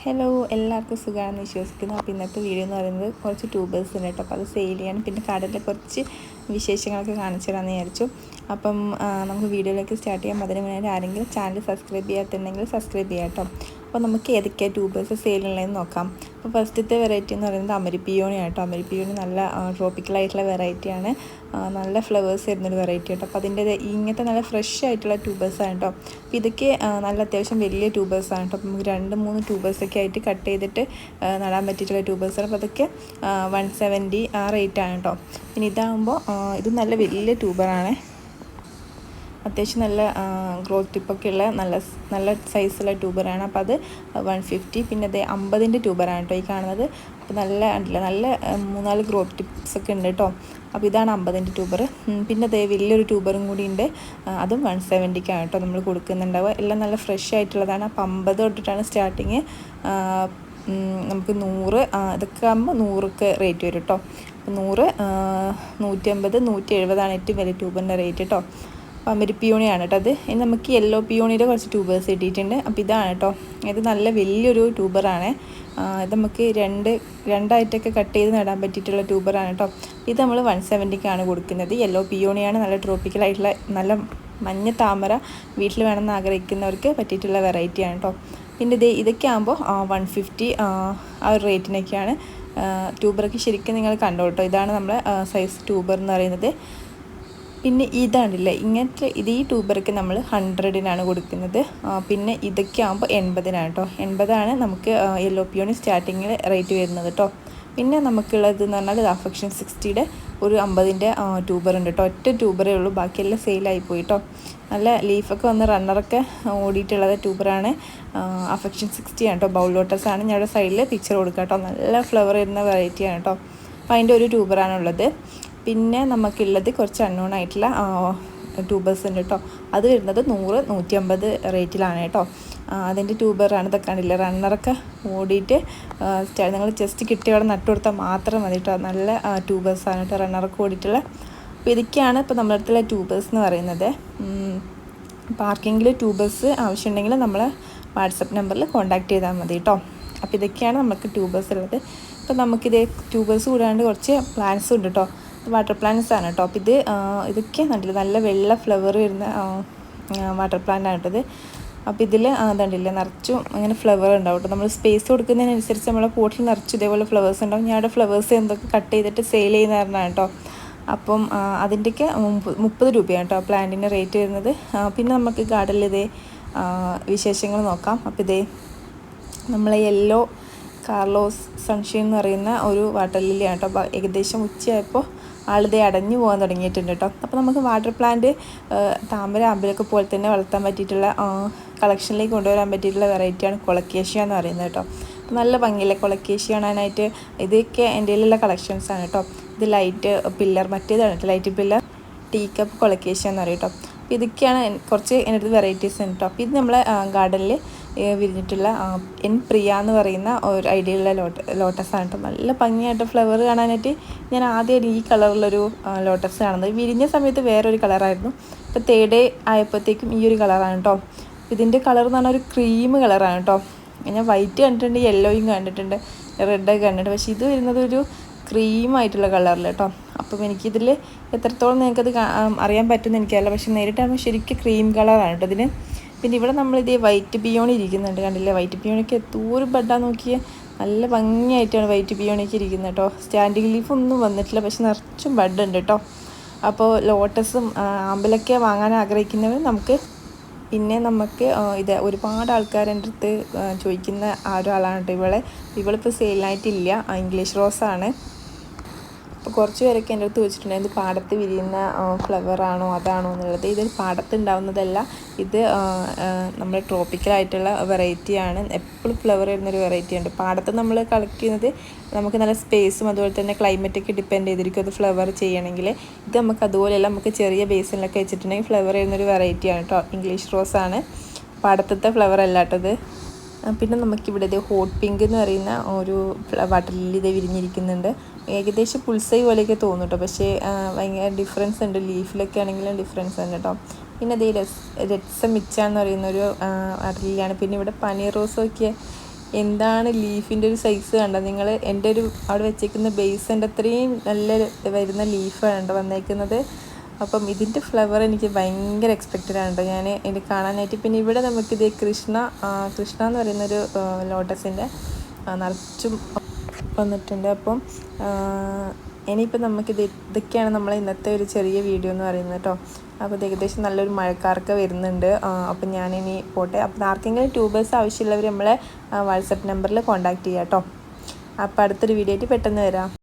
Hello എല്ലാവർക്കും സുഖമാണെന്ന് വിശ്വസിക്കുന്നു. അപ്പോൾ ഇന്നത്തെ വീഡിയോ എന്ന് പറയുന്നത് കുറച്ച് ട്യൂബേഴ്സ് ഉണ്ട് കേട്ടോ. അപ്പോൾ അത് സെയിൽ ചെയ്യാൻ പിന്നെ കടലിലെ കുറച്ച് വിശേഷങ്ങളൊക്കെ കാണിച്ചു തരാമെന്ന് വിചാരിച്ചു. അപ്പം നമുക്ക് വീഡിയോയിലേക്ക് സ്റ്റാർട്ട് ചെയ്യാം. അതിന് മുന്നേ ആരെങ്കിലും ചാനൽ സബ്സ്ക്രൈബ് ചെയ്യാത്തുണ്ടെങ്കിൽ സബ്സ്ക്രൈബ് ചെയ്യാം കേട്ടോ. അപ്പോൾ നമുക്ക് ഏതൊക്കെയാണ് ട്യൂബേഴ്സ് സെയിലുള്ളതെന്ന് നോക്കാം. അപ്പോൾ ഫസ്റ്റത്തെ വെറൈറ്റി എന്ന് പറയുന്നത് അമരിപ്പിയോണി ആട്ടോ. അമരിപ്പിയോണി നല്ല ട്രോപ്പിക്കലായിട്ടുള്ള വെറൈറ്റിയാണ്. നല്ല ഫ്ലവേഴ്സ് വരുന്നൊരു വെറൈറ്റി ആട്ടോ. അപ്പോൾ അതിന്റെ ഇങ്ങനത്തെ നല്ല ഫ്രഷ് ആയിട്ടുള്ള ട്യൂബേഴ്സാണ് കേട്ടോ. അപ്പോൾ ഇതൊക്കെ നല്ല അത്യാവശ്യം വലിയ ട്യൂബേഴ്സാണ് കേട്ടോ. അപ്പോൾ നമുക്ക് രണ്ട് മൂന്ന് ട്യൂബേഴ്സൊക്കെ ആയിട്ട് കട്ട് ചെയ്തിട്ട് നടാൻ പറ്റിയിട്ടുള്ള ട്യൂബേഴ്സാണ് അപ്പോൾ അതൊക്കെ വൺ സെവന്റി ആ റേറ്റാണ് കേട്ടോ. പിന്നെ ഇതാകുമ്പോൾ ഇത് നല്ല വലിയ ട്യൂബറാണ്. അത്യാവശ്യം നല്ല ഗ്രോത്ത് ടിപ്പൊക്കെ ഉള്ള നല്ല നല്ല സൈസുള്ള ട്യൂബറാണ് അപ്പോൾ അത് വൺ ഫിഫ്റ്റി പിന്നെ അത് അമ്പതിന്റെ ട്യൂബറാണ് കേട്ടോ ഈ കാണുന്നത്. അപ്പോൾ നല്ല ഉണ്ടല്ലോ നല്ല മൂന്നാൽ ഗ്രോത്ത് ടിപ്സ് ഒക്കെ ഉണ്ട് കേട്ടോ അപ്പോൾ ഇതാണ് അമ്പതിന്റെ ട്യൂബർ പിന്നെ അതേ വലിയൊരു ട്യൂബറും കൂടി ഉണ്ട്. അതും വൺ സെവന്റിക്കാണ് കേട്ടോ നമ്മൾ കൊടുക്കുന്നുണ്ടാവുക. എല്ലാം നല്ല ഫ്രഷ് ആയിട്ടുള്ളതാണ്. അപ്പോൾ അമ്പത് തൊട്ടിട്ടാണ് സ്റ്റാർട്ടിങ് നമുക്ക് നൂറ് ഇതൊക്കെ ആകുമ്പോൾ നൂറൊക്കെ റേറ്റ് വരും കേട്ടോ നൂറ് നൂറ്റി അമ്പത് നൂറ്റി എഴുപതാണ് ഏറ്റവും വലിയ ട്യൂബറിന്റെ റേറ്റ് കേട്ടോ അമരി പിയോണിയാണ് കേട്ടോ അത്. ഇനി നമുക്ക് യെല്ലോ പിയോണിയുടെ കുറച്ച് ട്യൂബേഴ്സ് കിട്ടിയിട്ടുണ്ട് അപ്പോൾ ഇതാണ് കേട്ടോ. ഇത് നല്ല വലിയൊരു ട്യൂബറാണ് ഇത് നമുക്ക് രണ്ട് രണ്ടായിട്ടൊക്കെ കട്ട് ചെയ്ത് നടാൻ പറ്റിയിട്ടുള്ള ട്യൂബറാണ് കേട്ടോ. ഇത് നമ്മൾ വൺ സെവന്റിക്കാണ് കൊടുക്കുന്നത്. യെല്ലോ പിയോണിയാണ് നല്ല ട്രോപ്പിക്കലായിട്ടുള്ള നല്ല മഞ്ഞ താമര വീട്ടിൽ വേണമെന്ന് ആഗ്രഹിക്കുന്നവർക്ക് പറ്റിയിട്ടുള്ള വെറൈറ്റിയാണ് കേട്ടോ. പിന്നെ ഇത് ഇതൊക്കെ ആകുമ്പോൾ വൺ ഫിഫ്റ്റി ആ ഒരു റേറ്റിനൊക്കെയാണ് ട്യൂബറൊക്കെ ശരിക്കും നിങ്ങൾ കണ്ടോ കേട്ടോ. ഇതാണ് നമ്മളെ സൈസ് ട്യൂബർ എന്ന് പറയുന്നത്. പിന്നെ ഇതാണില്ലേ ഇങ്ങനത്തെ ഇത് ഈ ട്യൂബർക്ക് നമ്മൾ ഹൺഡ്രഡിനാണ് കൊടുക്കുന്നത്. പിന്നെ ഇതൊക്കെ ആകുമ്പോൾ എൺപതിനാണ് കേട്ടോ എൺപതാണ് നമുക്ക് യെല്ലോ പിയോണി സ്റ്റാർട്ടിങ്ങിൽ റേറ്റ് വരുന്നത് കേട്ടോ പിന്നെ നമുക്കുള്ളത് എന്ന് പറഞ്ഞാൽ അഫക്ഷൻ സിക്സ്റ്റിയുടെ ഒരു അമ്പതിന്റെ ട്യൂബർ ഉണ്ട് കേട്ടോ ഒറ്റ ട്യൂബറേ ഉള്ളൂ ബാക്കിയെല്ലാം സെയിലായി പോയി കേട്ടോ നല്ല ലീഫൊക്കെ വന്ന് റണ്ണറൊക്കെ ഓടിയിട്ടുള്ളത് ട്യൂബറാണ് അഫക്ഷൻ സിക്സ്റ്റിയാണ് കേട്ടോ ബൗൾ ലോട്ടസ് ആണ്. ഞങ്ങളുടെ സൈഡിൽ പിക്ചർ കൊടുക്കാം കേട്ടോ നല്ല ഫ്ലവർ വരുന്ന വെറൈറ്റിയാണ് കേട്ടോ അപ്പോൾ അതിന്റെ ഒരു ട്യൂബറാണുള്ളത് പിന്നെ നമുക്കുള്ളത് കുറച്ച് അൺനോൺ ആയിട്ടുള്ള ട്യൂബേഴ്സ് ഉണ്ട് കേട്ടോ അത് വരുന്നത് നൂറ് നൂറ്റി അമ്പത് റേറ്റിലാണ് കേട്ടോ അതിന്റെ ട്യൂബറാണ് ഇതൊക്കെ കണ്ടില്ല? റണ്ണറൊക്കെ ഓടിയിട്ട് നിങ്ങൾ ജസ്റ്റ് കിട്ടിയവിടെ നട്ടു കൊടുത്താൽ മാത്രം മതി കേട്ടോ നല്ല ട്യൂബേഴ്സാണ് കേട്ടോ റണ്ണറൊക്കെ ഓടിയിട്ടുള്ള. അപ്പോൾ ഇതൊക്കെയാണ് ഇപ്പോൾ നമ്മുടെ അടുത്തുള്ള ട്യൂബേഴ്സ് എന്ന് പറയുന്നത്. പാർക്കിങ്ങിൽ ട്യൂബേഴ്സ് ആവശ്യമുണ്ടെങ്കിൽ നമ്മൾ വാട്സപ്പ് നമ്പറിൽ കോൺടാക്ട് ചെയ്താൽ മതി കേട്ടോ അപ്പോൾ ഇതൊക്കെയാണ് നമുക്ക് ട്യൂബേഴ്സ് ഉള്ളത്. ഇപ്പോൾ നമുക്കിത് ട്യൂബേഴ്സ് കൂടാണ്ട് കുറച്ച് പ്ലാന്റ്സും ഉണ്ട് കേട്ടോ വാട്ടർ പ്ലാന്റ്സ് ആണ് കേട്ടോ. അപ്പോൾ ഇത് ഇതൊക്കെ കണ്ടില്ല? നല്ല വെള്ള ഫ്ലവർ വരുന്ന വാട്ടർ പ്ലാന്റ് ആണ് കേട്ടത് അപ്പോൾ ഇതിൽ കണ്ടില്ലേ? നിറച്ചും അങ്ങനെ ഫ്ലവർ ഉണ്ടാവും കേട്ടോ. നമ്മൾ സ്പേസ് കൊടുക്കുന്നതിനനുസരിച്ച് നമ്മളെ പോട്ടിൽ നിറച്ച് ഇതേപോലെ ഫ്ലവേഴ്സ് ഉണ്ടാവും. ഞാൻ അവിടെ ഫ്ലവേഴ്സ് എന്തൊക്കെ കട്ട് ചെയ്തിട്ട് സെയിൽ ചെയ്യുന്ന കാരണമാണ് കേട്ടോ. അപ്പം അതിന്റെയൊക്കെ മുപ്പ- മുപ്പത് രൂപയാണ് കേട്ടോ പ്ലാന്റിന്റെ റേറ്റ് വരുന്നത്. പിന്നെ നമുക്ക് ഗാർഡനിൽ ഇതേ വിശേഷങ്ങൾ നോക്കാം. അപ്പോൾ ഇതേ നമ്മളെ യെല്ലോ കാർലോസ് സൺഷീൻ എന്ന് പറയുന്ന ഒരു വാട്ടർ ലില്ലിയാണ് കേട്ടോ. ഏകദേശം ഉച്ചയായപ്പോൾ ആളിതേ അടഞ്ഞു പോകാൻ തുടങ്ങിയിട്ടുണ്ട് കേട്ടോ. അപ്പോൾ നമുക്ക് വാട്ടർ പ്ലാന്റ് താമര അമ്പലൊക്കെ പോലെ തന്നെ വളർത്താൻ പറ്റിയിട്ടുള്ള കളക്ഷനിലേക്ക് കൊണ്ടുവരാൻ പറ്റിയിട്ടുള്ള വെറൈറ്റിയാണ് കൊളക്കേഷ്യ എന്ന് പറയുന്നത് കേട്ടോ. നല്ല ഭംഗിയില്ല കൊളക്കേഷ്യ കാണാനായിട്ട് ഇതൊക്കെ എന്റെ കയ്യിലുള്ള കളക്ഷൻസാണ് കേട്ടോ. ഇത് ലൈറ്റ് പില്ലർ മറ്റേതാണ് കേട്ടോ light pillar tea cup colocasia എന്ന് പറയും കേട്ടോ. അപ്പോൾ ഇതൊക്കെയാണ് കുറച്ച് എന്റെ അടുത്ത് വെറൈറ്റീസ് ഉണ്ട് കേട്ടോ. അപ്പോൾ ഇത് നമ്മളെ ഗാർഡനിൽ വിരിഞ്ഞിട്ടുള്ള എൻ പ്രിയ എന്ന് പറയുന്ന ഒരു ഐഡിയയുള്ള ലോട്ട ലോട്ടസ് ആണ് കേട്ടോ. നല്ല ഭംഗിയായിട്ട് ഫ്ലവർ കാണാനായിട്ട് ഞാൻ ആദ്യമായിട്ട് ഈ കളറിലൊരു ലോട്ടസ് കാണുന്നത്. വിരിഞ്ഞ സമയത്ത് വേറൊരു കളറായിരുന്നു. ഇപ്പോൾ തേർഡ് ഡേ ആയപ്പോഴത്തേക്കും ഈ ഒരു കളറാണ് കേട്ടോ. ഇതിന്റെ കളർ എന്ന് പറഞ്ഞാൽ ഒരു ക്രീം കളറാണ് കേട്ടോ. ഞാൻ വൈറ്റ് കണ്ടിട്ടുണ്ട് യെല്ലോയും കണ്ടിട്ടുണ്ട് റെഡൊക്കെ കണ്ടിട്ടുണ്ട്. പക്ഷേ ഇത് വരുന്നത് ഒരു ക്രീം ആയിട്ടുള്ള കളറിൽ കേട്ടോ. അപ്പം എനിക്കിതിൽ എത്രത്തോളം നിങ്ങൾക്കത് അറിയാൻ പറ്റുമെന്ന് എനിക്കറിയില്ല. പക്ഷെ നേരിട്ടാകുമ്പോൾ ശരിക്കും ക്രീം കളറാണ് കേട്ടോ ഇതിന് പിന്നെ ഇവിടെ നമ്മളിതേ വൈറ്റ് പിയോണി ഇരിക്കുന്നുണ്ട്. കണ്ടില്ലേ? വൈറ്റ് പിയോണിക്ക് എത്തോരം ബഡാ നോക്കിയേ. നല്ല ഭംഗിയായിട്ടാണ് വൈറ്റ് പിയോണിക്ക് ഇരിക്കുന്നത് കേട്ടോ. സ്റ്റാൻഡിങ് ലീഫ് ഒന്നും വന്നിട്ടില്ല. പക്ഷെ നിറച്ചും ബഡ് ഉണ്ട് കേട്ടോ. അപ്പോൾ ലോട്ടസും ആമ്പലൊക്കെ വാങ്ങാൻ ആഗ്രഹിക്കുന്നവർ നമുക്ക് പിന്നെ നമുക്ക് ഇത് ഒരുപാട് ആൾക്കാർ എന്റെ അടുത്ത് ചോദിക്കുന്ന ആ ഒരാളാണ് കേട്ടോ ഇവളെ. ഇവളിപ്പോൾ സെയിലായിട്ടില്ല ഇംഗ്ലീഷ് റോസാണ്. അപ്പോൾ കുറച്ച് പേരൊക്കെ എന്റെ അടുത്ത് വെച്ചിട്ടുണ്ടായിരുന്നു പാടത്ത് വിരിയുന്ന ഫ്ലവർ ആണോ അതാണോ എന്നുള്ളത്? ഇത് പാടത്ത് ഉണ്ടാവുന്നതല്ല ഇത് നമ്മുടെ ട്രോപ്പിക്കലായിട്ടുള്ള വെറൈറ്റിയാണ് എപ്പോഴും ഫ്ലവർ വരുന്നൊരു വെറൈറ്റി ഉണ്ട്. പാടത്ത് നമ്മൾ കളക്ട് ചെയ്യുന്നത് നമുക്ക് നല്ല സ്പേസും അതുപോലെ തന്നെ ക്ലൈമറ്റൊക്കെ ഡിപ്പെൻഡ് ചെയ്തിരിക്കും അത് ഫ്ലവർ ചെയ്യണമെങ്കിൽ ഇത് നമുക്ക് അതുപോലെയല്ല നമുക്ക് ചെറിയ ബേസിലൊക്കെ വെച്ചിട്ടുണ്ടെങ്കിൽ ഫ്ലവർ വരുന്നൊരു വെറൈറ്റിയാണ് കേട്ടോ ഇംഗ്ലീഷ് റോസാണ് പാടത്തത്തെ ഫ്ലവർ അല്ലാട്ടത് പിന്നെ നമുക്കിവിടെ ഇത് ഹോട്ട് പിങ്ക് എന്ന് പറയുന്ന ഒരു വാട്ടർ ലില്ലി ഇത് വിരിഞ്ഞിരിക്കുന്നുണ്ട്. ഏകദേശം പുൽസൈ പോലെയൊക്കെ തോന്നും കേട്ടോ പക്ഷേ ഭയങ്കര ഡിഫറൻസ് ഉണ്ട്. ലീഫിലൊക്കെ ആണെങ്കിലും ഡിഫറൻസ് ഉണ്ട് കേട്ടോ പിന്നെ അതേ രസ് രത്സ മിച്ച എന്ന് പറയുന്നൊരു വാട്ടർ ലില്ലിയാണ്. പിന്നെ ഇവിടെ പനീർ റോസൊക്കെ എന്താണ് ലീഫിന്റെ ഒരു സൈസ് കണ്ടോ നിങ്ങൾ എന്റെ ഒരു അവിടെ വെച്ചേക്കുന്ന ബേസിന്റെ അത്രയും നല്ല വരുന്ന ലീഫാണ് വന്നേക്കുന്നത്. അപ്പം ഇതിന്റെ ഫ്ലവർ എനിക്ക് ഭയങ്കര എക്സ്പെക്റ്റഡ് ആണ് കേട്ടോ ഞാൻ എനിക്ക് കാണാനായിട്ട് പിന്നെ ഇവിടെ നമുക്കിത് കൃഷ്ണ കൃഷ്ണ എന്ന് പറയുന്നൊരു ലോട്ടസിന്റെ നിറച്ചും വന്നിട്ടുണ്ട്. അപ്പം ഇനിയിപ്പോൾ നമുക്കിത് ഇതൊക്കെയാണ് നമ്മൾ ഇന്നത്തെ ഒരു ചെറിയ വീഡിയോ എന്ന് പറയുന്നത് കേട്ടോ അപ്പോൾ ഏകദേശം നല്ലൊരു മഴക്കാർക്ക് വരുന്നുണ്ട്. അപ്പോൾ അപ്പം ഞാനിനി പോട്ടെ. അപ്പം ആർക്കെങ്കിലും ട്യൂബേഴ്സ് ആവശ്യമുള്ളവർ നമ്മളെ വാട്സപ്പ് നമ്പറിൽ കോൺടാക്റ്റ് ചെയ്യാം കേട്ടോ അപ്പോൾ അടുത്തൊരു വീഡിയോ ആയിട്ട് പെട്ടെന്ന് വരാം.